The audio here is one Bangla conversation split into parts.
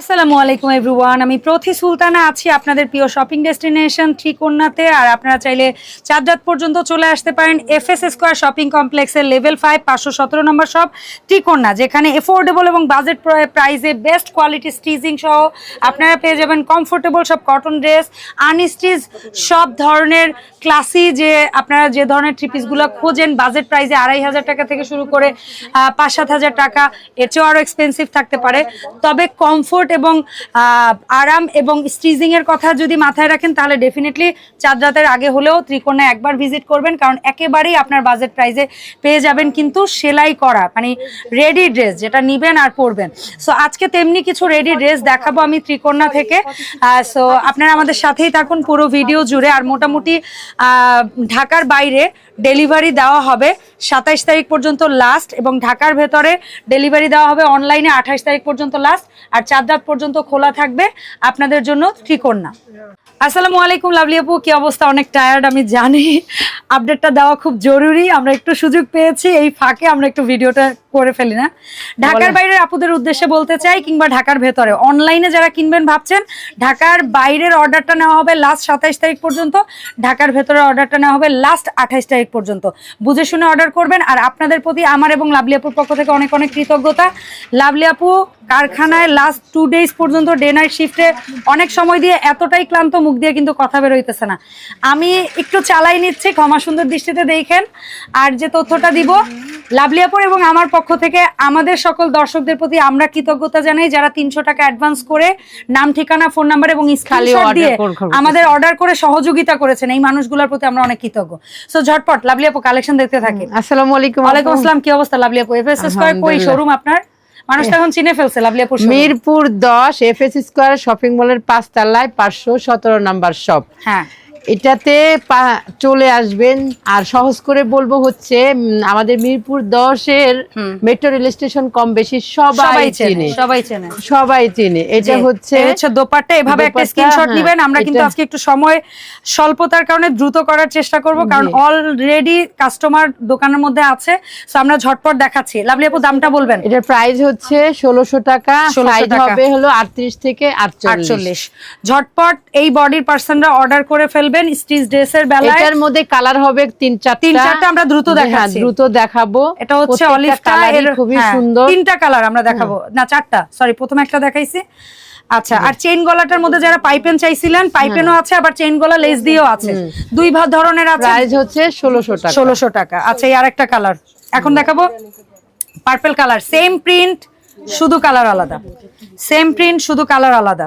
আসসালামু আলাইকুম এভরিওয়ান আমি প্রথি সুলতানা আছি আপনাদের প্রিয় শপিং ডেস্টিনেশন ঠিকন্যাতে আর আপনারা চাইলে চাঁদরাত পর্যন্ত চলে আসতে পারেন এফএস স্কোয়ার শপিং কমপ্লেক্সের লেভেল ফাইভ পাঁচশো সতেরো নম্বর শপ ঠিকন্যা যেখানে এফোর্ডেবল এবং বাজেট প্রাইসে বেস্ট কোয়ালিটি স্টিচিং সহ আপনারা পেয়ে যাবেন কমফোর্টেবল সব কটন ড্রেস আনস্টিচ সব ধরনের ক্লাসি যে আপনারা যে ধরনের থ্রিপিসগুলো খোঁজেন বাজেট প্রাইসে আড়াই হাজার টাকা থেকে শুরু করে পাঁচ সাত হাজার টাকা, এর চেয়েও আরও এক্সপেন্সিভ থাকতে পারে। তবে কমফোর্ট এবং আরাম এবং স্টিচিং এর কথা যদি মাথায় রাখেন, তাহলে ডেফিনেটলি চাঁদ রাতের আগে হলেও ত্রিকোণা একবার ভিজিট করবেন, কারণ একেবারেই আপনার বাজেট প্রাইজে পেয়ে যাবেন কিন্তু সেলাই করা মানে রেডি ড্রেস যেটা নিবেন আর পরবেন। সো আজকে তেমনি কিছু রেডি ড্রেস দেখাবো আমি ত্রিকোণা থেকে। সো আপনারা আমাদের সাথেই থাকুন, পুরো ভিডিও জুড়ে। আর মোটামুটি ঢাকার বাইরে ডেলিভারি দেওয়া হবে সাতাইশ তারিখ পর্যন্ত লাস্ট এবং ঢাকার ভেতরে ডেলিভারি দেওয়া হবে অনলাইনে আঠাইশ তারিখ পর্যন্ত লাস্ট আর চার রাত পর্যন্ত খোলা থাকবে, আপনাদের জন্য ত্রিকোণা। আসসালামু আলাইকুম, লাভলি আপু, কি অবস্থা? অনেক টায়ার্ড আমি জানি। আপডেটটা দেওয়া খুব জরুরি, আমরা একটু সুযোগ পেয়েছি, এই ফাঁকে আমরা একটু ভিডিওটা করে ফেলি না। ঢাকার বাইরের আপুদের উদ্দেশ্যে বলতে চাই কিংবা ঢাকার ভেতরে। অনলাইনে যারা কিনবেন ভাবছেন ঢাকার বাইরের অর্ডারটা নেওয়া হবে লাস্ট সাতাইশ তারিখ পর্যন্ত। ঢাকার ভেতরের অর্ডারটা নেওয়া হবে লাস্ট আঠাইশ তারিখ পর্যন্ত। বুঝে শুনে অর্ডার করবেন আর আপনাদের প্রতি আমার এবং লাভলি আপুর পক্ষ থেকে অনেক অনেক কৃতজ্ঞতা। লাভলি আপু কারখানায় লাস্ট টু ডেজ পর্যন্ত ডে নাইট শিফটে অনেক সময় দিয়ে এতটাই ক্লান্ত মুখ দিয়ে কিন্তু কথা বেরোইতেছে না। আমি একটু চালাই নিচ্ছি ক্ষমা সুন্দর দৃষ্টিতে দেখেন। আর যে তথ্যটা দিব লাভলিয়াপুর এবং আমার পক্ষ থেকে আমাদের সকল দর্শকদের প্রতি আমরা কৃতজ্ঞতা জানাই যারা তিনশো টাকা অ্যাডভান্স করে নাম ঠিকানা ফোন নাম্বার এবং দিয়ে আমাদের অর্ডার করে সহযোগিতা করেছেন। এই মানুষগুলোর প্রতি আমরা অনেক কৃতজ্ঞ। সো ঝটপট লাভলিয়াপু কালেকশন দেখতে থাকি আসসালামু আলাইকুম ওয়ালাইকুম আসসালাম কি অবস্থা লাভলিয়াপু এফএসএস কয় কই আলহামদুলিল্লাহ। শোরুম আপনার? মানুষ তো এখন চিনে ফেলছে লাভলিয়াপুর showroom। মিরপুর দশ এফএস স্কোয়ার শপিং মলের পাঁচতলায় পাঁচশো সতেরো নাম্বার শপ হ্যাঁ। এটাতে চলে আসবেন আর সহজ করে বলব হচ্ছে আমাদের মিরপুর দশের মেট্রো রেল স্টেশন কম বেশি সবাই চেনে সবাই চেনে। সবাই চিনে। এটা হচ্ছে দোপাট্টা। এভাবে একটা স্ক্রিনশট হ্যাঁ, নেবেন। আমরা কিন্তু আজকে একটু সময় স্বল্পতার কারণে দ্রুত করার চেষ্টা করব কারণ অলরেডি কাস্টমার দোকানের মধ্যে আছে সো আমরা ঝটপট দেখাচ্ছি। লাভলি আপু দামটা বলবেন? এটার প্রাইস হচ্ছে ষোলোশো টাকা সাইজ হবে হলো আটত্রিশ থেকে আটচল্লিশ। আটচল্লিশ। ঝটপট এই বডির পার্সনরা অর্ডার করে ফেলবেন স্টিচ ড্রেসের বেলায়? এটার মধ্যে কালার হবে তিন চারটা। তিন চারটা আমরা দ্রুত দেখাচ্ছি। দ্রুত দেখাবো। এটা হচ্ছে অলিভটা এর খুবই হ্যাঁ, সুন্দর। তিনটা কালার আমরা দেখাবো। না চারটা। সরি প্রথমে একটা দেখাইছি। আচ্ছা আর চেইন গলাটার মধ্যে যারা পাইপেন চাইছিলেন পাইপেনও আছে আবার চেইন গলা লেস দিয়েও আছে। দুই ভাগ ধরনের আছে। প্রাইস হচ্ছে ষোলোশো টাকা। ষোলোশো টাকা। আচ্ছা এই আরেকটা কালার এখন দেখাবো। পার্পল কালার সেম প্রিন্ট শুধু কালার আলাদা। সেম প্রিন্ট শুধু কালার আলাদা।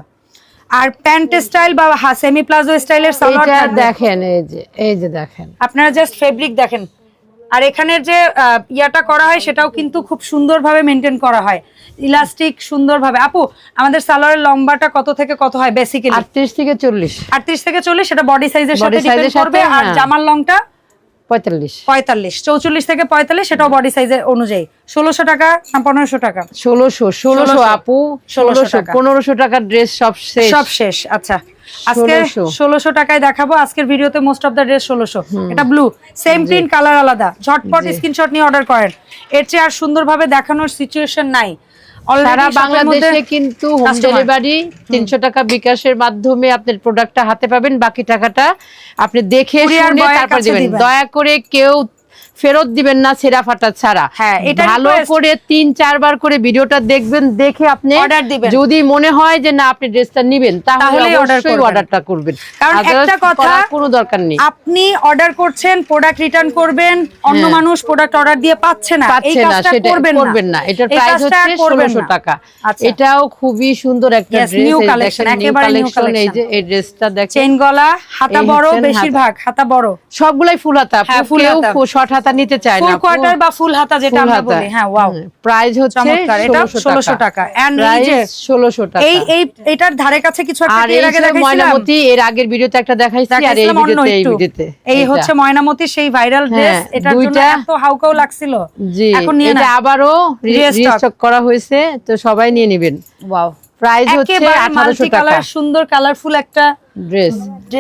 আর প্যান্ট স্টাইল বা সেমি প্লাজো স্টাইলের সালোয়ার দেখেন এই যে এই যে দেখেন। আপনারা জাস্ট ফেব্রিক দেখেন। আর এখানের যে ইয়াটা করা হয় সেটাও কিন্তু খুব সুন্দরভাবে মেনটেন করা হয়। ইলাস্টিক সুন্দরভাবে। আপু আমাদের সালোয়ারের লম্বাটা কত থেকে কত হয় বেসিক্যালি আটত্রিশ থেকে চল্লিশ। আটত্রিশ থেকে চল্লিশ সেটা বডি সাইজের সাথে ডিপেন্ড করবে। আর হ্যাঁ। জামার লংটা? পঁয়তাল্লিশ। পঁয়তাল্লিশ চৌচল্লিশ থেকে পঁয়তাল্লিশ সেটাও বডি সাইজের অনুযায়ী। ষোলোশো টাকা না পনেরোশো টাকা। ষোলোশো ষোলোশো আপু 1600 ষোলোশো পনেরোশো টাকার ড্রেস সব শেষ। সব শেষ আচ্ছা। আজকে ষোলোশো। টাকায় দেখাবো আজকের ভিডিওতে মোস্ট অফ দ্য ড্রেস ষোলোশো। এটা ব্লু সেম প্রিন্ট কালার আলাদা। ঝটপট স্ক্রিনশট নিয়ে অর্ডার করেন। এর চেয়ে আর সুন্দরভাবে দেখানোর সিচুয়েশন নাই। সারা বাংলাদেশে কিন্তু হোম। ডেলিভারি তিনশো টাকা বিকাশের মাধ্যমে আপনার প্রোডাক্টটা হাতে পাবেন বাকি টাকাটা আপনি দেখে তারপর দিবেন। দয়া করে কেউ ফেরত দিবেন না ছেঁড়া ফাটা ছাড়া। হ্যাঁ, ভালো করে তিন চারবার করে ভিডিওটা দেখবেন দেখে আপনি Order দিবেন। যদি মনে হয় যে না আপনি ড্রেসটা নিবেন তাহলে অবশ্যই অর্ডারটা করবেন। কারণ একটা কথা, কোনো দরকার নেই। আপনি অর্ডার করছেন প্রোডাক্ট রিটার্ন করবেন অন্য হ্যাঁ। মানুষ প্রোডাক্ট অর্ডার দিয়ে পাচ্ছে না এই না কাজটা করবেন করবেন না। এটার প্রাইস হচ্ছে করবেন ষোলোশো না। টাকা। আচ্ছা। এটাও খুবই সুন্দর একটা ড্রেস new collection, একেবারে new এই যে এই ড্রেসটা দেখেন। চেইন গলা হাতা বড় বেশিরভাগ হাতা বড়। সবগুলাই ফুল হাতা। ফুল full কেউ হাতা। হাতা নিতে চায় না। ফুল কোয়ার্টার বা ফুল হাতা যেটা আমরা বলি হ্যাঁ ওয়াও। প্রাইস হচ্ছে চমৎকার এটা ষোলোশো টাকা। And এই যে ষোলোশো টাকা। এই এই এটার ধারে কাছে কিছু একটা এর আগে দেখাইছিলাম? ময়নামতি এর আগের ভিডিওতে একটা দেখাইছি আর এই ভিডিওতে এই ভিডিওতে। এই হচ্ছে ময়নামতির সেই ভাইরাল ড্রেস হ্যাঁ, এটার জন্য দুইটা- এত হাউকাও লাগছিল। জি এখন নিয়ে এটা না আবারও Restock। রিস্টক করা হয়েছে তো সবাই নিয়ে নেবেন। ওয়াও। প্রাইস হচ্ছে একেবারে আঠারোশো মাল্টি টাকা। কালার সুন্দর কালারফুল একটা ড্রেস।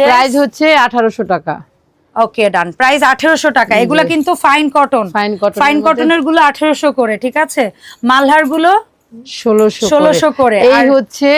প্রাইস হচ্ছে আঠারোশো টাকা। ওকে ডান প্রাইস আঠেরোশো টাকা। এগুলা কিন্তু fine cotton fine cotton fine কটনেরগুলো আঠেরোশো করে ঠিক আছে? মালহারগুলো ষোলোশো ষোলোশো করে। এই হচ্ছে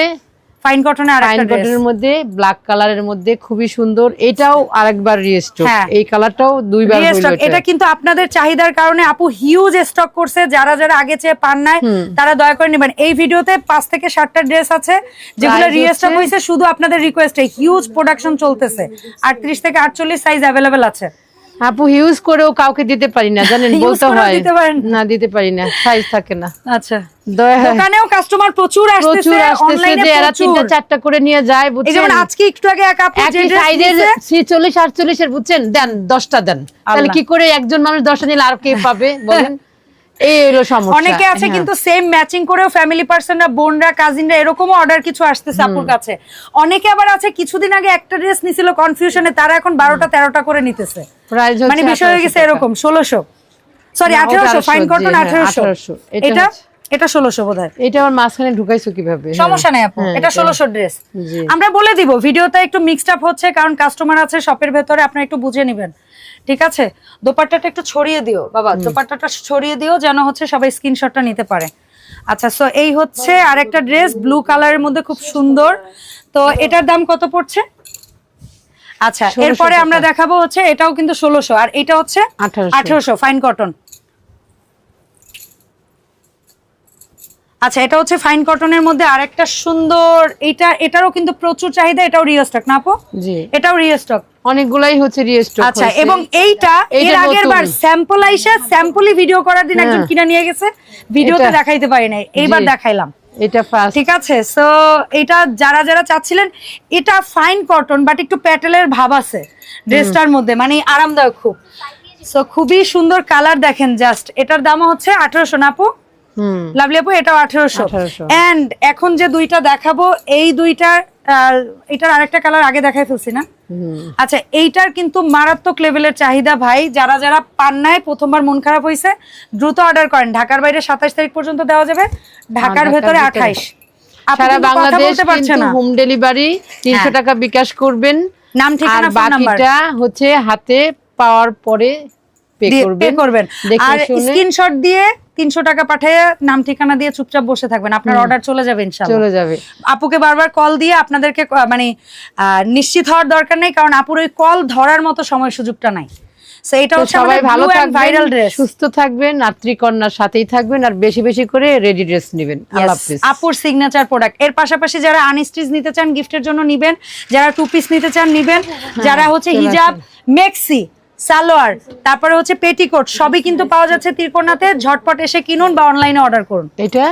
ফাইন কটনে আর ফাইন কটনের মধ্যে ব্ল্যাক কালারের মধ্যে খুবই সুন্দর। এটাও আরেকবার রিস্টক হ্যাঁ। এই কালারটাও দুইবার হইল স্টক এটা। কিন্তু আপনাদের চাহিদার কারণে আপু হিউজ স্টক করছে। যারা যারা আগে চেয়ে পান নাই তারা দয়া করে নেবেন। এই ভিডিওতে পাঁচ থেকে সাতটা ড্রেস আছে। যেগুলো রিস্টক হয়েছে শুধু আপনাদের রিকোয়েস্টে হিউজ প্রোডাকশন চলতেছে। আটত্রিশ থেকে আটচল্লিশ সাইজ অ্যাভেলেবেল আছে। আপু হিউজ করেও কাউকে দিতে পারি না জানেন বলতে হয়। না দিতে পারি না সাইজ থাকে না। আচ্ছা। দোকানেও কাস্টমার প্রচুর আসতেছে অনলাইনে এরা প্রচুর। তিনটা চারটা করে নিয়ে যায় এই বুঝছেন? যেমন আজকে একটু আগে এক আপু যে সাইজের নিছে, ছিচল্লিশ আটচল্লিশের বুঝছেন? দেন দশটা দেন। তাহলে কি করে একজন মানুষ দশটা নিলে আর কে পাবে বলেন? এই হলো সমস্যা। অনেকে আছে হ্যাঁ। কিন্তু সেম ম্যাচিং করেও ফ্যামিলি পার্সনরা বোনরা কাজিনরা এরকমও অর্ডার কিছু আসতেছে আপুর কাছে। অনেকে আবার আছে কিছুদিন আগে একটা ড্রেস নিছিল কনফিউশনে তারা এখন বারোটা তেরোটা করে নিতেছে। মানে বিষয় হয়ে গেছে এরকম ষোলোশো। সরি আঠেরোশো 1800 ফাইন কটন হ্যাঁ, আঠেরোশো। 1800 এটা এটা ষোলোশো বোধ এটা আমার মাঝখানে ঢুকাইছো কীভাবে? হ্যাঁ। সমস্যা নাই আপু হ্যাঁ, এটা ষোলোশো ড্রেস আমরা বলে দিব ভিডিওতে একটু মিক্সড আপ হচ্ছে কারণ কাস্টমার আছে শপের ভেতরে আপনারা একটু বুঝে নেবেন। ঠিক আছে? দোপাট্টাটা একটু ছড়িয়ে দিও বাবা। দোপাট্টাটা ছড়িয়ে দিও যেন হচ্ছে সবাই স্ক্রিনশটটা নিতে পারে। আচ্ছা সো এই হচ্ছে আর একটা ড্রেস ব্লু কালারের মধ্যে খুব সুন্দর। তো এটার দাম কত পড়ছে? আচ্ছা এরপরে আমরা দেখাবো হচ্ছে এটাও কিন্তু ষোলোশো আর এটা হচ্ছে 1800 আঠেরোশো ফাইন কটন আচ্ছা এটা হচ্ছে ফাইন কটনের মধ্যে আরেকটা সুন্দর এটা এটারও কিন্তু প্রচুর চাহিদা এটাও রিওস্টক না আপু? জি। এটাও রিওস্টক অনেকগুলাই হচ্ছে রিস্টক আচ্ছা এবং এইটা এর আগের বার স্যাম্পল আইসা স্যাম্পলই ভিডিও করার দিন একজন হ্যাঁ। কিনে নিয়ে গেছে ভিডিওতে দেখাইতে পারি নাই। এইবার দেখাইলাম। এটা ফার্স্ট ঠিক আছে সো এটা যারা যারা চাচ্ছিলেন এটা ফাইন কটন বাট একটু প্যাটেলের ভাব আছে ড্রেসটার মধ্যে মানে আরামদায়ক খুব। সো খুবই সুন্দর কালার দেখেন জাস্ট এটার দামও হচ্ছে আঠারোশো না আপু? লাভলি আপু এটাও আঠেরোশো। 1800 এন্ড এখন যে দুইটা দেখাবো এই দুইটার এটার আরেকটা কালার আগে দেখাই ফেলছি না? আচ্ছা এইটার কিন্তু মারাত্মক লেভেলের চাহিদা ভাই। যারা যারা পান নাই প্রথমবার মন খারাপ হয়েছে দ্রুত অর্ডার করেন। ঢাকার বাইরে সাতাশ তারিখ পর্যন্ত দেওয়া যাবে। ঢাকার ভেতরে আঠাইশ সারা বাংলাদেশ কিন্তু হোম ডেলিভারি তিনশো হ্যাঁ। টাকা বিকাশ করবেন। নাম ঠিকানা বাকিটা হচ্ছে হাতে পাওয়ার পরে পে করবেন। আর স্ক্রিনশট দিয়ে তিনশো টাকা পাঠিয়ে নাম ঠিকানা দিয়ে চুপচাপ বসে থাকবেন। আপনার অর্ডার চলে যাবে চলে যাবে। আপুকে বারবার কল দিয়ে আপনাদেরকে মানে নিশ্চিত হওয়ার দরকার নেই কারণ আপুর ওই কল ধরার মতো সময় সুযোগটা নাই। এটা হচ্ছে সবাই ভালো ভাইরাল ড্রেস সুস্থ থাকবেন সাথেই থাকবেন আর বেশি বেশি করে রেডি ড্রেস নেবেন। আপুর সিগনেচার প্রোডাক্টের পাশাপাশি যারা আনস্টিচ নিতে চান গিফটের জন্য নিবেন যারা টু পিস নিতে চান নিবেন যারা হচ্ছে হিজাব মেক্সি সালোয়ার, তারপরে হচ্ছে পেটিকোট, সবই কিন্তু পাওয়া যাচ্ছে ত্রিকোনাতে ঝটপট এসে কিনুন বা অনলাইনে অর্ডার করুন। এটা